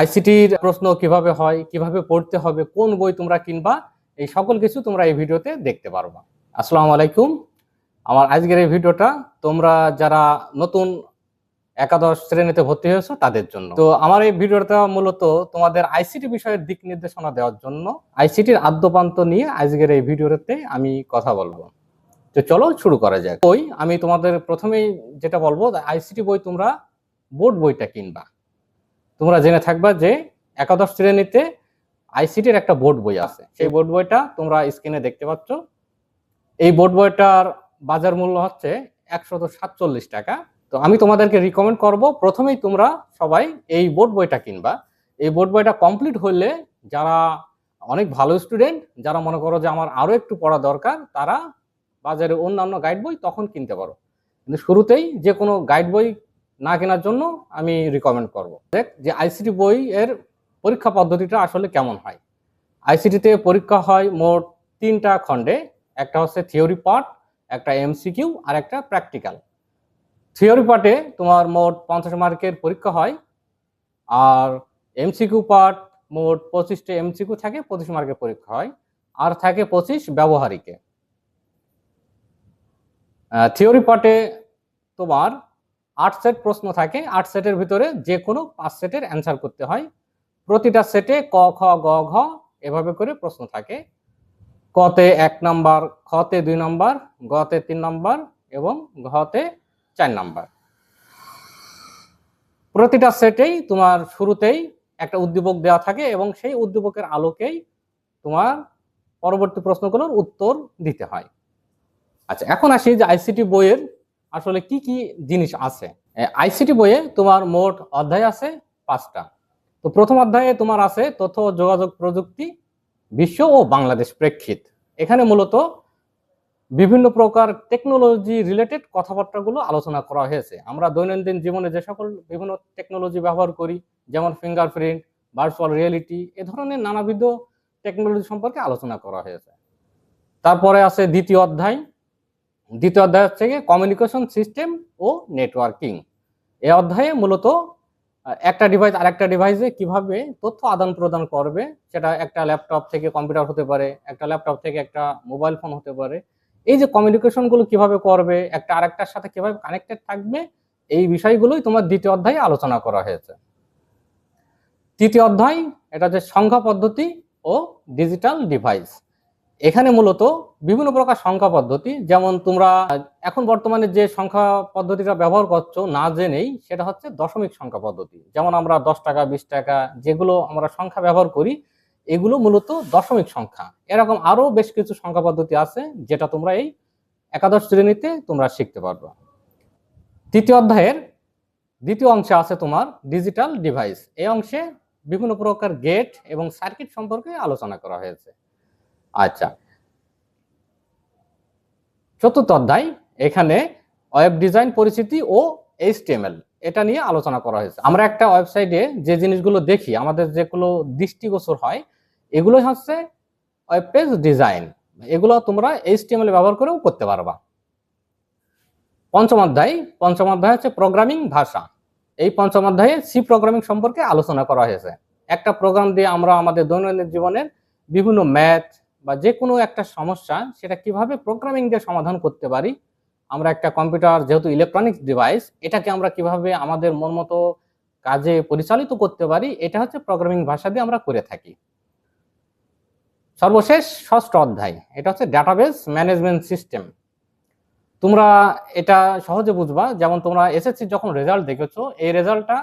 আইসিটির প্রশ্ন কীভাবে হয়, কীভাবে পড়তে হবে, কোন বই তোমরা কিনবা, এই সকল কিছু তোমরা এই ভিডিওতে দেখতে পারবা। আসসালামু আলাইকুম। আমার আজকের এই ভিডিওটা তোমরা যারা নতুন একাদশ শ্রেণীতে ভর্তি হয়েছো, তাদের জন্য। তো আমার এই ভিডিওটা মূলত তোমাদের আইসিটি বিষয়ের দিক নির্দেশনা দেওয়ার জন্য, আইসিটির আদ্যপান্ত নিয়ে আজকের এই ভিডিওতে আমি কথা বলব। তো চলো শুরু করা যাক। বই, আমি তোমাদের প্রথমেই যেটা বলব, আইসিটি বই তোমরা বোর্ড বইটা কিনবা। তোমরা জেনে থাকবা যে একাদশ শ্রেণীতে আইসিটির একটা বোর্ড বই আছে। সেই বোর্ড বইটা তোমরা স্ক্রিনে দেখতে পাচ্ছ। এই বোর্ড বইটার বাজার মূল্য হচ্ছে একশত সাতচল্লিশ টাকা। তো আমি তোমাদেরকে রিকমেন্ড করব, প্রথমেই তোমরা সবাই এই বোর্ড বইটা কিনবা। এই বোর্ড বইটা কমপ্লিট হলে যারা অনেক ভালো স্টুডেন্ট যারা মনে করো যে আমার আরও একটু পড়া দরকার, তারা বাজারে অন্যান্য গাইড বই তখন কিনতে পারো। কিন্তু শুরুতেই যে কোনো গাইড বই না কেনার জন্য আমি রিকমেন্ড করব। দেখ যে আইসিটি বই এর পরীক্ষা পদ্ধতিটা আসলে কেমন হয়। আইসিটিতে পরীক্ষা হয় মোট তিনটা খণ্ডে। একটা হচ্ছে থিওরি পার্ট একটা এমসিকিউ আর একটা প্র্যাকটিক্যাল থিওরি পার্টে তোমার মোট পঞ্চাশ মার্কের পরীক্ষা হয় আর এমসিকিউ পার্ট মোট পঁচিশটা এমসিকিউ থাকে, পঁচিশ মার্কের পরীক্ষা হয়। আর থাকে পঁচিশ ব্যবহারিকে। থিওরি পার্টে তোমার আট সেট প্রশ্ন থাকে, আট সেটের ভিতরে যে কোনো পাঁচ সেটের অ্যান্সার করতে হয়। প্রতিটা সেটে ক, খ, গ, ঘ এভাবে করে প্রশ্ন থাকে। কতে এক নাম্বার, খতে দুই নাম্বার, গতে তিন নাম্বার এবং ঘতে চার নাম্বার। প্রতিটা সেটেই তোমার শুরুতেই একটা উদ্দীপক দেওয়া থাকে এবং সেই উদ্দীপকের আলোকেই তোমার পরবর্তী প্রশ্নগুলোর উত্তর দিতে হয়। আচ্ছা এখন আসি যে আইসিটি বইয়ের আসলে কি কি জিনিস আছে? আইসিটি বইয়ে তোমার মোট অধ্যায় আছে পাঁচটা। তো প্রথম অধ্যায়ে তোমার আছে তথ্য, যোগাযোগ, প্রযুক্তি, বিশ্ব ও বাংলাদেশ প্রেক্ষিত। এখানে মূলত বিভিন্ন প্রকার টেকনোলজি রিলেটেড কথাবার্তাগুলো আলোচনা করা হয়েছে। আমরা দৈনন্দিন জীবনে যে সকল বিভিন্ন টেকনোলজি ব্যবহার করি, যেমন ফিঙ্গারপ্রিন্ট ভার্চুয়াল রিয়েলিটি এ ধরনের নানাবিধ টেকনোলজি সম্পর্কে আলোচনা করা হয়েছে। তারপরে আছে দ্বিতীয় অধ্যায়। দ্বিতীয় অধ্যায় হচ্ছে গিয়ে কমিউনিকেশন সিস্টেম ও নেটওয়ার্কিং এই অধ্যায়ে মূলত একটা ডিভাইস আর একটা ডিভাইসে কীভাবে তথ্য আদান প্রদান করবে, সেটা একটা ল্যাপটপ থেকে কম্পিউটার হতে পারে, একটা ল্যাপটপ থেকে একটা মোবাইল ফোন হতে পারে। এই যে কমিউনিকেশনগুলো কীভাবে করবে, একটা আরেকটার সাথে কীভাবে কানেক্টেড থাকবে, এই বিষয়গুলোই তোমার দ্বিতীয় অধ্যায়ে আলোচনা করা হয়েছে। তৃতীয় অধ্যায়, এটা হচ্ছে সংখ্যা পদ্ধতি ও ডিজিটাল ডিভাইস এখানে মূলত বিভিন্ন প্রকার সংখ্যা পদ্ধতি, যেমন তোমরা এখন বর্তমানে যে সংখ্যা পদ্ধতিটা ব্যবহার করছ না জেনেই সেটা হচ্ছে দশমিক সংখ্যা পদ্ধতি। যেমন আমরা দশ টাকা, বিশ টাকা যেগুলো আমরা সংখ্যা ব্যবহার করি, এগুলো মূলত দশমিক সংখ্যা। এরকম আরও বেশ কিছু সংখ্যা পদ্ধতি আছে যেটা তোমরা এই একাদশ শ্রেণীতে তোমরা শিখতে পারবে। তৃতীয় অধ্যায়ের দ্বিতীয় অংশে আছে তোমার ডিজিটাল ডিভাইস। এই অংশে বিভিন্ন প্রকার গেট এবং সার্কিট সম্পর্কে আলোচনা করা হয়েছে। আচ্ছা। চতুর্থ অধ্যায়, এখানে ওয়েব ডিজাইন পরিচিতি ও এইচটিএমএল এটা নিয়ে আলোচনা করা হয়েছে। আমরা একটা ওয়েবসাইটে যে জিনিসগুলো দেখি, আমাদের যেগুলো দৃষ্টিগোচর হয় এগুলো হচ্ছে ওয়েব পেজ ডিজাইন এগুলো তোমরা এইচটিএমএল ব্যবহার করেও করতে পারবা। পঞ্চম অধ্যায় পঞ্চম অধ্যায় হচ্ছে প্রোগ্রামিং ভাষা। এই পঞ্চম অধ্যায়ে সি প্রোগ্রামিং সম্পর্কে আলোচনা করা হয়েছে। একটা প্রোগ্রাম দিয়ে আমরা আমাদের দৈনন্দিন জীবনের বিভিন্ন ম্যাথ বা যে কোনো একটা সমস্যা, সেটা কীভাবে প্রোগ্রামিং দিয়ে সমাধান করতে পারি? আমরা একটা কম্পিউটার যেহেতু ইলেকট্রনিক্স ডিভাইস এটাকে আমরা কীভাবে আমাদের মন মতো কাজে পরিচালিত করতে পারি? এটা হচ্ছে প্রোগ্রামিং ভাষা দিয়ে আমরা করে থাকি। সর্বশেষ, ষষ্ঠ অধ্যায়। এটা হচ্ছে ডাটাবেস ম্যানেজমেন্ট সিস্টেম তোমরা এটা সহজে বুঝবা, যেমন তোমরা এসএসসি যখন রেজাল্ট দেখেছ, এই রেজাল্টটা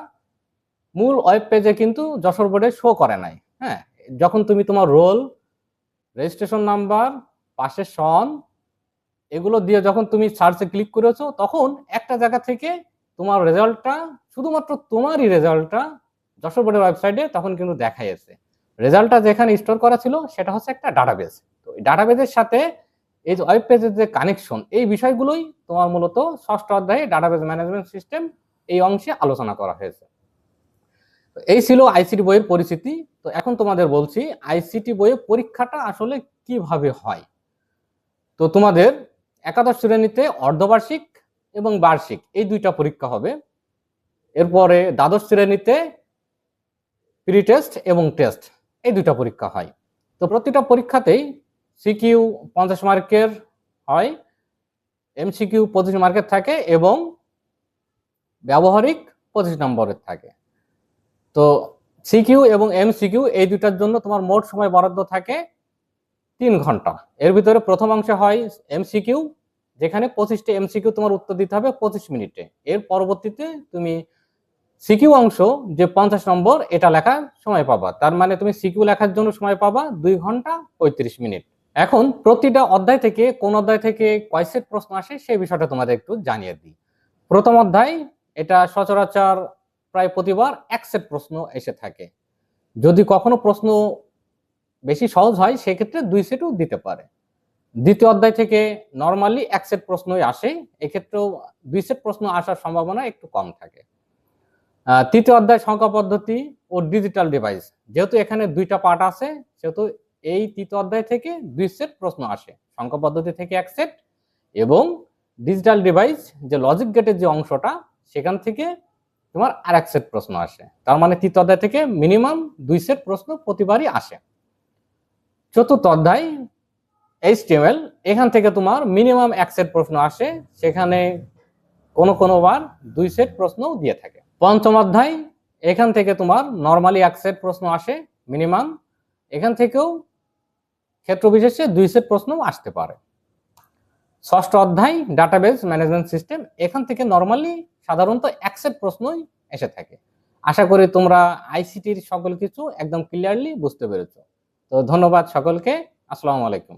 মূল ওয়েব পেজে কিন্তু যশোর বোর্ডে শো করে নাই। হ্যাঁ যখন তুমি তোমার রোল রেজিস্ট্রেশন নাম্বার পাশে সন, এগুলো দিয়ে যখন তুমি সার্চে ক্লিক করেছ, তখন একটা জায়গা থেকে তোমার রেজাল্টটা, শুধুমাত্র তোমারই রেজাল্টটা যশোর বোর্ডের ওয়েবসাইটে তখন কিন্তু দেখা যাচ্ছে রেজাল্টটা যেখানে স্টোর করা ছিল, সেটা হচ্ছে একটা ডাটাবেস তো এই ডাটাবেসের সাথে এই যে ওয়েব পেজের যে কানেকশন এই বিষয়গুলোই তোমার মূলত ষষ্ঠ অধ্যায়ে ডাটাবেস ম্যানেজমেন্ট সিস্টেম এই অংশে আলোচনা করা হয়েছে। এই ছিল আইসিটি বইয়ের পরিচিতি। তো এখন তোমাদের বলছি আইসিটি বইয়ের পরীক্ষাটা আসলে কীভাবে হয়? তো তোমাদের একাদশ শ্রেণীতে অর্ধবার্ষিক এবং বার্ষিক, এই দুইটা পরীক্ষা হবে। এরপরে দ্বাদশ শ্রেণীতে প্রি টেস্ট এবং টেস্ট, এই দুইটা পরীক্ষা হয়। তো প্রতিটা পরীক্ষাতেই সিকিউ পঞ্চাশ মার্কের হয় এমসিকিউ পঁচিশ মার্কের থাকে এবং ব্যবহারিক পঁচিশ নম্বরের থাকে। তো সিকিউ এবং এমসিকিউ এই দুটার জন্য তোমার মোট সময় বরাদ্দ থাকে তিন ঘণ্টা। এর ভিতরে প্রথম অংশে হয় এমসিকিউ যেখানে পঁচিশটি এমসিকিউ তোমার উত্তর দিতে হবে পঁচিশ মিনিটে। এর পরবর্তীতে তুমি সিকিউ অংশ, যে পঞ্চাশ নম্বর, এটা লেখা সময় পাবা। তার মানে তুমি সিকিউ লেখার জন্য সময় পাবা দুই ঘণ্টা পঁয়ত্রিশ মিনিট। এখন প্রতিটা অধ্যায় থেকে কোন অধ্যায় থেকে কয় সেট প্রশ্ন আসে সেই বিষয়টা তোমাদের একটু জানিয়ে দিই। প্রথম অধ্যায়, এটা সচরাচর প্রায় প্রতিবার এক সেট প্রশ্ন এসে থাকে। যদি কখনো প্রশ্ন বেশি সহজ হয়, সেক্ষেত্রে দুই সেটও দিতে পারে। দ্বিতীয় অধ্যায় থেকে নর্মালি এক সেট প্রশ্নই আসে, এক্ষেত্রেও দুই সেট প্রশ্ন আসার সম্ভাবনা একটু কম থাকে। তৃতীয় অধ্যায় সংখ্যা পদ্ধতি ও ডিজিটাল ডিভাইস যেহেতু এখানে দুইটা পার্ট আছে, সেহেতু এই তৃতীয় অধ্যায় থেকে দুই সেট প্রশ্ন আসে। সংখ্যা পদ্ধতি থেকে এক সেট এবং ডিজিটাল ডিভাইস যে লজিক গেটের যে অংশটা, সেখান থেকে তোমার আর এক সেট প্রশ্ন আসে। তার মানে তৃতীয় অধ্যায় থেকে মিনিমাম দুই সেট প্রশ্ন প্রতিবারই আসে। চতুর্থ অধ্যায় এইচটিএমএল এখান থেকে তোমার মিনিমাম এক সেট প্রশ্ন আসে, সেখানে কোনো কোনো বার দুই সেট প্রশ্নও দিয়ে থাকে। পঞ্চম অধ্যায়, এখান থেকে তোমার নর্মালি এক সেট প্রশ্ন আসে মিনিমাম এখান থেকেও ক্ষেত্র বিশেষে দুই সেট প্রশ্নও আসতে পারে। ষষ্ঠ অধ্যায় ডাটাবেস ম্যানেজমেন্ট সিস্টেম এখান থেকে নর্মালি সাধারণত অ্যাকসেপ্ট প্রশ্নই এসে থাকে। আশা করি তোমরা আইসিটির সকল কিছু একদম ক্লিয়ারলি বুঝতে পেরেছ। তো ধন্যবাদ সকলকে। আসসালামু আলাইকুম।